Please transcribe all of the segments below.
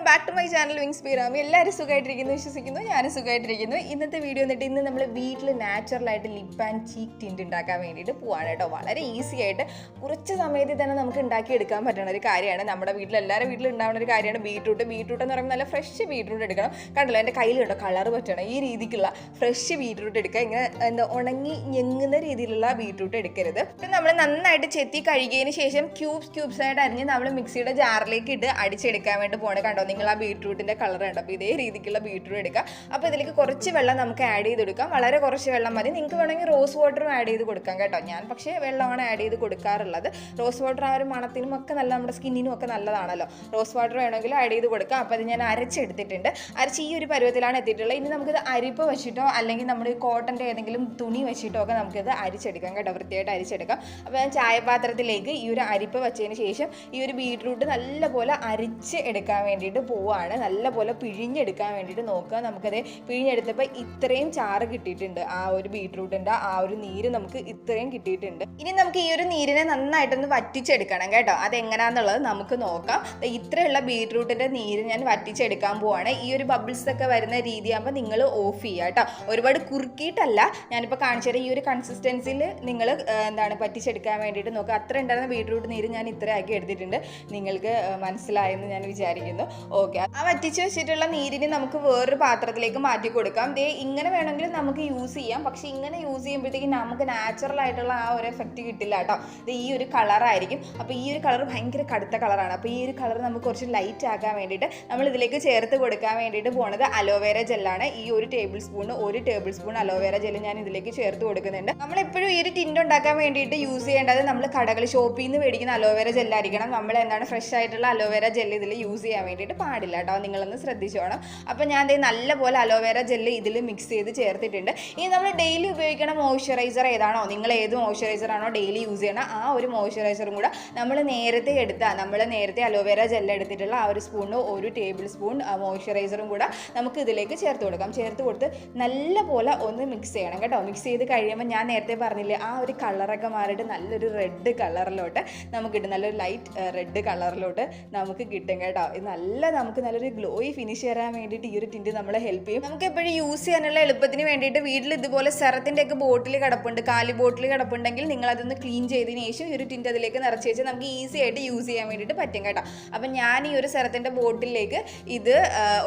Welcome back to my channel wings പീറാമി എല്ലാവരും സുഖമായിട്ടിരിക്കുന്നു വിശ്വസിക്കുന്നു. ഞാനും സുഖമായിട്ടിരിക്കുന്നു ഇന്നത്തെ വീഡിയോ എന്നിട്ട് ഇന്ന് നമ്മൾ വീട്ടിൽ നാച്ചുറലായിട്ട് ലിപ്പ് ആൻഡ് ചീക്ക് ടിന്റ് ഉണ്ടാക്കാൻ വേണ്ടിയിട്ട് പോവാണ് കേട്ടോ. വളരെ ഈസി ആയിട്ട് കുറച്ച് സമയത്തിൽ തന്നെ നമുക്ക് ഉണ്ടാക്കി എടുക്കാൻ പറ്റുന്ന ഒരു കാര്യമാണ്. നമ്മുടെ വീട്ടിൽ എല്ലാവരും വീട്ടിൽ ഉണ്ടാവുന്ന ഒരു കാര്യമാണ് ബീട്രൂട്ട് ബീട്രൂട്ട് എന്ന് പറയുമ്പോൾ നല്ല ഫ്രഷ് ബീട്രൂട്ട് എടുക്കണം. കണ്ടല്ലോ എന്റെ കയ്യിൽ കണ്ടോ കളർ പറ്റണം? ഈ രീതിക്കുള്ള ഫ്രഷ് ബീട്രൂട്ട് എടുക്കുക. ഇങ്ങനെ എന്താ ഉണങ്ങി ഞെങ്ങുന്ന രീതിയിലുള്ള ബീട്രൂട്ട് എടുക്കരുത്. പിന്നെ നമ്മൾ നന്നായിട്ട് ചെത്തി കഴുകിയതിന് ശേഷം ക്യൂബ്സ് ക്യൂബ്സ് ആയിട്ട് അരിഞ്ഞ് നമ്മൾ മിക്സിയുടെ ജാറിലേക്ക് ഇട്ട് അടിച്ചെടുക്കാൻ വേണ്ടി പോകണം കണ്ടോ നിങ്ങൾ ആ ബീട്രൂട്ടിന്റെ കളർ ഉണ്ട് അപ്പോൾ ഇതേ രീതിക്കുള്ള ബീട്രൂട്ട് എടുക്കുക അപ്പോൾ ഇതിലേക്ക് കുറച്ച് വെള്ളം നമുക്ക് ആഡ് ചെയ്ത് കൊടുക്കാം വളരെ കുറച്ച് വെള്ളം മതി. നിങ്ങൾക്ക് വേണമെങ്കിൽ റോസ് വാട്ടറും ആഡ് ചെയ്ത് കൊടുക്കാം കേട്ടോ. ഞാൻ പക്ഷേ വെള്ളമാണ് ആഡ് ചെയ്ത് കൊടുക്കാറുള്ളത്. റോസ് വാട്ടർ ആ ഒരു മണത്തിനും ഒക്കെ നല്ല നമ്മുടെ സ്കിന്നിനും ഒക്കെ നല്ലതാണല്ലോ. റോസ് വാട്ടർ വേണമെങ്കിൽ ആഡ് ചെയ്ത് കൊടുക്കാം. അപ്പോൾ അത് ഞാൻ അരച്ചെടുത്തിട്ടുണ്ട്. അരച്ച് ഈ ഒരു പരുവത്തിലാണ് എത്തിയിട്ടുള്ളത്. ഇനി നമുക്കിത് അരിപ്പ് വെച്ചിട്ടോ അല്ലെങ്കിൽ നമ്മുടെ കോട്ടന്റെ ഏതെങ്കിലും തുണി വെച്ചിട്ടോ ഒക്കെ നമുക്കിത് അരിച്ചെടുക്കാം കേട്ടോ. വൃത്തിയായിട്ട് അരിച്ചെടുക്കാം. അപ്പോൾ ഞാൻ ചായപാത്രത്തിലേക്ക് ഈ ഒരു അരിപ്പ് വെച്ചതിന് ശേഷം ഈ ഒരു ബീട്രൂട്ട് നല്ലപോലെ അരിച്ച് എടുക്കാൻ വേണ്ടിയിട്ട് പോവാണ്. നല്ലപോലെ പിഴിഞ്ഞെടുക്കാൻ വേണ്ടിയിട്ട് നോക്കുക. നമുക്കത് പിഴിഞ്ഞെടുത്തപ്പോൾ ഇത്രയും ചാറ് കിട്ടിയിട്ടുണ്ട്. ആ ഒരു ബീട്രൂട്ടിന്റെ ആ ഒരു നീര് നമുക്ക് ഇത്രയും കിട്ടിയിട്ടുണ്ട്. ഇനി നമുക്ക് ഈ ഒരു നീരിനെ നന്നായിട്ടൊന്ന് വറ്റിച്ചെടുക്കണം കേട്ടോ. അതെങ്ങനെയാണെന്നുള്ളത് നമുക്ക് നോക്കാം. ഇത്രയുള്ള ബീട്രൂട്ടിന്റെ നീര് ഞാൻ വറ്റിച്ചെടുക്കാൻ പോവാണ്. ഈ ഒരു ബബിൾസ് ഒക്കെ വരുന്ന രീതിയാകുമ്പോൾ നിങ്ങൾ ഓഫ് ചെയ്യുക കേട്ടോ. ഒരുപാട് കുറുക്കിയിട്ടല്ല ഞാനിപ്പോൾ കാണിച്ചു തരാം. ഈ ഒരു കൺസിസ്റ്റൻസിയിൽ നിങ്ങൾ എന്താണ് പറ്റിച്ചെടുക്കാൻ വേണ്ടിയിട്ട് നോക്കുക. അത്ര ഉണ്ടായിരുന്ന ബീട്രൂട്ട് നീര് ഞാൻ ഇത്ര ആക്കി എടുത്തിട്ടുണ്ട്. നിങ്ങൾക്ക് മനസ്സിലായെന്ന് ഞാൻ വിചാരിക്കുന്നു. ഓക്കെ ആ വറ്റിച്ച് വെച്ചിട്ടുള്ള നീരിന് നമുക്ക് വേറൊരു പാത്രത്തിലേക്ക് മാറ്റി കൊടുക്കാം. ദേ ഇങ്ങനെ വേണമെങ്കിൽ നമുക്ക് യൂസ് ചെയ്യാം. പക്ഷെ ഇങ്ങനെ യൂസ് ചെയ്യുമ്പോഴത്തേക്കും നമുക്ക് നാച്ചുറൽ ആയിട്ടുള്ള ആ ഒരു എഫക്റ്റ് കിട്ടില്ല കേട്ടോ. ഇത് ഈ ഒരു കളറായിരിക്കും അപ്പോൾ ഈ ഒരു കളർ ഭയങ്കര കടുത്ത കളറാണ് അപ്പോൾ ഈ ഒരു കളർ നമുക്ക് കുറച്ച് ലൈറ്റ് ആക്കാൻ വേണ്ടിയിട്ട് നമ്മൾ ഇതിലേക്ക് ചേർത്ത് കൊടുക്കാൻ വേണ്ടിയിട്ട് പോണത് അലോവേര ജെല്ലാണ് ഈ ഒരു ടേബിൾ സ്പൂൺ ഒരു ടേബിൾ സ്പൂൺ അലോവേര ജെല്ല് ഞാൻ ഇതിലേക്ക് ചേർത്ത് കൊടുക്കുന്നുണ്ട്. നമ്മളെപ്പോഴും ഈ ഒരു ടിൻഡ് ഉണ്ടാക്കാൻ വേണ്ടിയിട്ട് യൂസ് ചെയ്യേണ്ടത് നമ്മൾ കടകൾ ഷോപ്പിൽ നിന്ന് മേടിക്കുന്ന അലോവേര ജെല്ലായിരിക്കണം നമ്മൾ എന്താണ് ഫ്രഷ് ആയിട്ടുള്ള അലോവേര ജെല്ല് ഇതിൽ യൂസ് ചെയ്യാൻ വേണ്ടിയിട്ട്. പാടില്ല കേട്ടോ നിങ്ങളൊന്ന് ശ്രദ്ധിച്ചോണം. അപ്പോൾ ഞാൻ ദേ നല്ലപോലെ അലോവേര ജെല്ല് ഇതിൽ മിക്സ് ചെയ്ത് ചേർത്തിട്ടുണ്ട്. ഇനി നമ്മൾ ഡെയിലി ഉപയോഗിക്കുന്ന മോയ്സ്ചറൈസർ ഏതാണോ നിങ്ങൾ ഏത് മോയ്സ്ചറൈസർ ആണോ ഡെയിലി യൂസ് ചെയ്യണം ആ ഒരു മോയ്സ്ചറൈസറും കൂടെ നമ്മൾ നേരത്തെ എടുത്താൽ നമ്മൾ നേരത്തെ അലോവേര ജെല്ല് എടുത്തിട്ടുള്ള ആ ഒരു സ്പൂണ് ഒരു ടേബിൾ സ്പൂൺ മോയ്സ്ചറൈസറും കൂടെ നമുക്ക് ഇതിലേക്ക് ചേർത്ത് കൊടുക്കാം. ചേർത്ത് കൊടുത്ത് നല്ലപോലെ ഒന്ന് മിക്സ് ചെയ്യണം കേട്ടോ. മിക്സ് ചെയ്ത് കഴിയുമ്പോൾ ഞാൻ നേരത്തെ പറഞ്ഞില്ലേ ആ ഒരു കളറൊക്കെ മാറിയിട്ട് നല്ലൊരു റെഡ് കളറിലോട്ട് നമുക്ക് കിട്ടും. നല്ലൊരു ലൈറ്റ് റെഡ് കളറിലോട്ട് നമുക്ക് കിട്ടും കേട്ടോ. ഇത് നല്ല നമുക്ക് നല്ലൊരു ഗ്ലോയി ഫിനിഷ് ചെയ്യാൻ വേണ്ടിയിട്ട് ഈ ഒരു ടിന്റ് നമ്മളെ ഹെൽപ്പ് ചെയ്യും. നമുക്ക് എപ്പോഴും യൂസ് ചെയ്യാനുള്ള എളുപ്പത്തിന് വേണ്ടിയിട്ട് വീട്ടിൽ ഇതുപോലെ സെറത്തിന്റെ ഒക്കെ ബോട്ടിൽ കിടപ്പുണ്ട് കാലി ബോട്ടിൽ കിടപ്പുണ്ടെങ്കിൽ നിങ്ങൾ അതൊന്ന് ക്ലീൻ ചെയ്തതിന് ശേഷം ഈ ഒരു ടിന്റ് അതിലേക്ക് നിറച്ച് വെച്ചാൽ നമുക്ക് ഈസി ആയിട്ട് യൂസ് ചെയ്യാൻ വേണ്ടിയിട്ട് പറ്റും കേട്ടോ. അപ്പം ഞാൻ ഈ ഒരു സെറത്തിന്റെ ബോട്ടിലേക്ക് ഇത്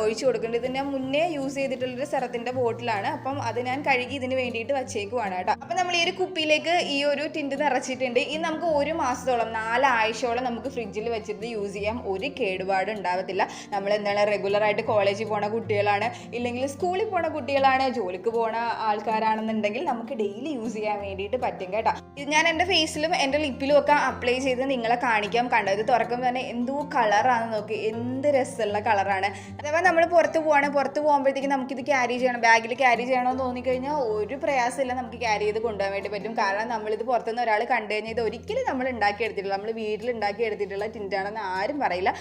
ഒഴിച്ച് കൊടുക്കുന്നുണ്ട്. ഇത് ഞാൻ മുന്നേ യൂസ് ചെയ്തിട്ടുള്ളൊരു സെറത്തിന്റെ ബോട്ടിലാണ് അപ്പം അത് ഞാൻ കഴുകി ഇതിന് വേണ്ടിയിട്ട് വച്ചേക്കുവാണ് കേട്ടോ. അപ്പം നമ്മൾ ഈ ഒരു കുപ്പിയിലേക്ക് ഈ ഒരു ടിന്റ് നിറച്ചിട്ടുണ്ട്. ഇത് നമുക്ക് ഒരു മാസത്തോളം നാലാഴ്ചയോളം നമുക്ക് ഫ്രിഡ്ജിൽ വെച്ചിട്ട് യൂസ് ചെയ്യാം ഒരു കേടുപാട് ഉണ്ടാവത്തില്ല. നമ്മൾ എന്താണ് റെഗുലറായിട്ട് കോളേജിൽ പോണ കുട്ടികളാണ് ഇല്ലെങ്കിൽ സ്കൂളിൽ പോണ കുട്ടികളാണ് ജോലിക്ക് പോണ ആൾക്കാരാണെന്നുണ്ടെങ്കിൽ നമുക്ക് ഡെയിലി യൂസ് ചെയ്യാൻ വേണ്ടിയിട്ട് പറ്റും കേട്ടോ. ഇത് ഞാൻ എന്റെ ഫേസിലും എന്റെ ലിപ്പിലും ഒക്കെ അപ്ലൈ ചെയ്ത് നിങ്ങളെ കാണിക്കാം കണ്ടത് തുറക്കുമ്പോൾ തന്നെ എന്തോ കളറാണ് നോക്കി. എന്ത് രസമുള്ള കളറാണ് അഥവാ നമ്മൾ പുറത്ത് പോവാണ് പുറത്ത് പോകുമ്പോഴത്തേക്ക് നമുക്കിത് ക്യാരി ചെയ്യണം ബാഗിൽ ക്യാരി ചെയ്യണമെന്ന് തോന്നിക്കഴിഞ്ഞാൽ ഒരു പ്രയാസമില്ല നമുക്ക് ക്യാരി ചെയ്ത് കൊണ്ടുപോകാൻ വേണ്ടി പറ്റും. കാരണം നമ്മളിത് പുറത്തുനിന്ന് ഒരാൾ കണ്ടു കഴിഞ്ഞാൽ ഇത് ഒരിക്കലും നമ്മൾ ഉണ്ടാക്കിയെടുത്തിട്ടില്ല. നമ്മൾ വീട്ടിൽ ഉണ്ടാക്കിയെടുത്തിട്ടുള്ള ടിന്റാണെന്ന് ആരും പറയില്ല.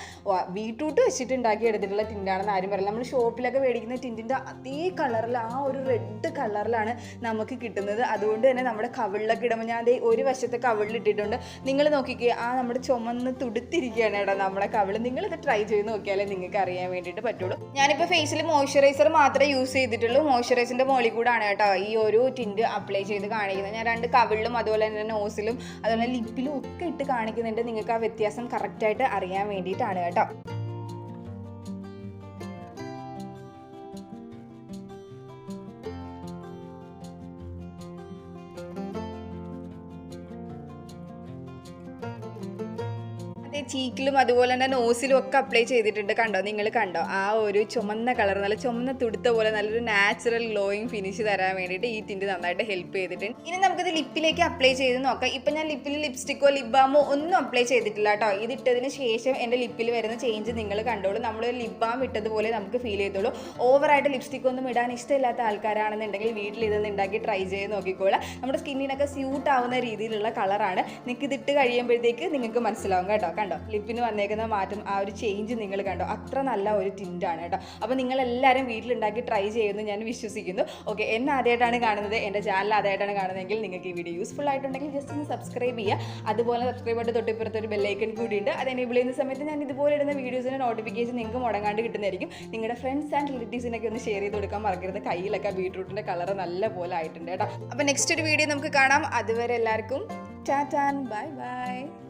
ബീട്രൂട്ട് വെച്ചിട്ട് ഉണ്ടാക്കിയെടുത്തിട്ടുള്ള ടിന്റാണെന്ന് ആരും പറയില്ല. നമ്മൾ ഷോപ്പിലൊക്കെ മേടിക്കുന്ന ടിന്റിന്റെ അതേ കളറിൽ ആ ഒരു റെഡ് കളറിലാണ് നമുക്ക് കിട്ടുന്നത്. അതുകൊണ്ട് തന്നെ നമ്മുടെ കവിളിലൊക്കെ ഇടുമ്പോൾ ഞാൻ അതേ ഒരു വശത്തെ കവിളിലിട്ടിട്ടുണ്ട് നിങ്ങൾ നോക്കിക്കേ ആ നമ്മുടെ ചുമന്ന് തുടുത്തിരിക്കുകയാണ് കേട്ടോ നമ്മുടെ കവിൾ. നിങ്ങളിത് ട്രൈ ചെയ്ത് നോക്കിയാലേ നിങ്ങൾക്ക് അറിയാൻ വേണ്ടിയിട്ട് പറ്റുള്ളൂ. ഞാനിപ്പോൾ ഫേസിൽ മോയ്സ്ചറൈസർ മാത്രമേ യൂസ് ചെയ്തിട്ടുള്ളൂ. മോയ്സ്ചറൈസറിന്റെ മുകളിൽ കൂടാണ് കേട്ടോ ഈ ഒരു ടിന്റ് അപ്ലൈ ചെയ്ത് കാണിക്കുന്നത്. ഞാൻ രണ്ട് കവിളിലും അതുപോലെ തന്നെ നോസിലും അതുപോലെ ലിപ്പിലും ഒക്കെ ഇട്ട് കാണിക്കുന്നുണ്ട്. നിങ്ങൾക്ക് ആ വ്യത്യാസം കറക്റ്റായിട്ട് അറിയാൻ വേണ്ടിയിട്ടാണ് കേട്ടോ. ചീക്കിലും അതുപോലെ തന്നെ നോസിലും ഒക്കെ അപ്ലൈ ചെയ്തിട്ടുണ്ട് കണ്ടോ? നിങ്ങൾ കണ്ടോ? ആ ഒരു ചുമന്ന കളർ നല്ല ചുമന്ന തുടുത്ത പോലെ നല്ലൊരു നാച്ചുറൽ ഗ്ലോയിങ് ഫിനിഷ് തരാൻ വേണ്ടിയിട്ട് ഈ ടിന്റ് നന്നായിട്ട് ഹെൽപ്പ് ചെയ്തിട്ടുണ്ട്. ഇനി നമുക്കിത് ലിപ്പിലേക്ക് അപ്ലൈ ചെയ്ത് നോക്കാം. ഇപ്പം ഞാൻ ലിപ്പിൽ ലിപ്സ്റ്റിക്കോ ലിപ് ബാമോ ഒന്നും അപ്ലൈ ചെയ്തിട്ടില്ല കേട്ടോ. ഇതിട്ടതിന് ശേഷം എന്റെ ലിപ്പിൽ വരുന്ന ചേഞ്ച് നിങ്ങൾ കണ്ടോളൂ. നമ്മൾ ലിപ് ബാം ഇട്ടതുപോലെ നമുക്ക് ഫീൽ ചെയ്തോളൂ. ഓവറായിട്ട് ലിപ്സ്റ്റിക് ഒന്നും ഇടാൻ ഇഷ്ടമില്ലാത്ത ആൾക്കാരാണെന്നുണ്ടെങ്കിൽ വീട്ടിൽ ഇതൊന്ന് ഉണ്ടാക്കി ട്രൈ ചെയ്ത് നോക്കിക്കോളാം. നമ്മുടെ സ്കിന്നിനൊക്കെ സ്യൂട്ട് ആവുന്ന രീതിയിലുള്ള കളറാണ് നിങ്ങൾക്ക് ഇതിട്ട് കഴിയുമ്പോഴത്തേക്ക് നിങ്ങൾക്ക് മനസ്സിലാവും കേട്ടോ. കണ്ടോ? ലിപ്പിന് വന്നേക്കുന്ന മാറ്റം ആ ഒരു ചേഞ്ച് നിങ്ങൾ കണ്ടോ? അത്ര നല്ല ഒരു ടിന്റാണ് കേട്ടോ. അപ്പോൾ നിങ്ങൾ എല്ലാവരും വീട്ടിലുണ്ടാക്കി ട്രൈ ചെയ്യുമെന്ന് ഞാൻ വിശ്വസിക്കുന്നു. ഓക്കെ എന്നെ ആദ്യമായിട്ടാണ് കാണുന്നത്. എന്റെ ചാനൽ ആദ്യമായിട്ടാണ് കാണുന്നതെങ്കിൽ നിങ്ങൾക്ക് ഈ വീഡിയോ യൂസ്ഫുൾ ആയിട്ടുണ്ടെങ്കിൽ ജസ്റ്റ് ഒന്ന് സബ്സ്ക്രൈബ് ചെയ്യുക. അതുപോലെ സബ്സ്ക്രൈബ് ആയിട്ട് തൊട്ടിപ്പുറത്ത് ഒരു ബെല്ലൈക്കൺ ഉണ്ട്. അത് എനേബിൾ ചെയ്യുന്ന സമയത്ത് ഞാൻ ഇതുപോലെ ഇടുന്ന വീഡിയോസിന്റെ നോട്ടിഫിക്കേഷൻ നിങ്ങൾക്ക് മുടങ്ങാണ്ട് കിട്ടുന്നതായിരിക്കും. നിങ്ങളുടെ ഫ്രണ്ട്സ് ആൻഡ് റിലേറ്റീവ്സിനൊക്കെ ഒന്ന് ഷെയർ ചെയ്ത് കൊടുക്കാൻ മറക്കരുത്. കയ്യിലൊക്കെ ബീട്രൂട്ടിന്റെ കളർ നല്ല പോലെ ആയിട്ടുണ്ട് കേട്ടോ. അപ്പോൾ നെക്സ്റ്റ് ഒരു വീഡിയോ നമുക്ക് കാണാം. അതുവരെ എല്ലാവർക്കും ടാറ്റാൻ ബൈ ബൈ